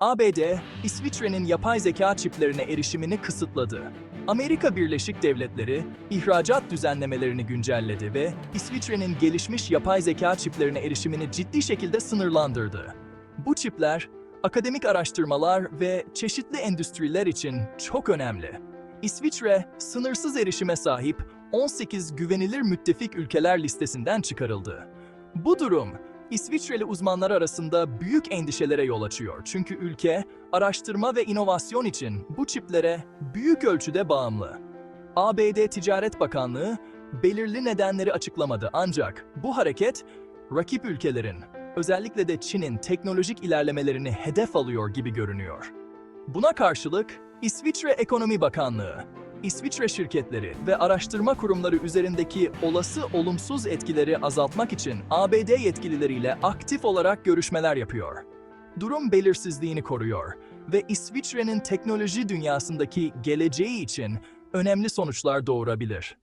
ABD, İsviçre'nin yapay zeka çiplerine erişimini kısıtladı. Amerika Birleşik Devletleri, ihracat düzenlemelerini güncelledi ve İsviçre'nin gelişmiş yapay zeka çiplerine erişimini ciddi şekilde sınırlandırdı. Bu çipler, akademik araştırmalar ve çeşitli endüstriler için çok önemli. İsviçre, sınırsız erişime sahip 18 güvenilir müttefik ülkeler listesinden çıkarıldı. Bu durum, İsviçreli uzmanlar arasında büyük endişelere yol açıyor. Çünkü ülke, araştırma ve inovasyon için bu çiplere büyük ölçüde bağımlı. ABD Ticaret Bakanlığı belirli nedenleri açıklamadı ancak bu hareket rakip ülkelerin, özellikle de Çin'in teknolojik ilerlemelerini hedef alıyor gibi görünüyor. Buna karşılık İsviçre Ekonomi Bakanlığı, İsviçre şirketleri ve araştırma kurumları üzerindeki olası olumsuz etkileri azaltmak için ABD yetkilileriyle aktif olarak görüşmeler yapıyor. Durum belirsizliğini koruyor ve İsviçre'nin teknoloji dünyasındaki geleceği için önemli sonuçlar doğurabilir.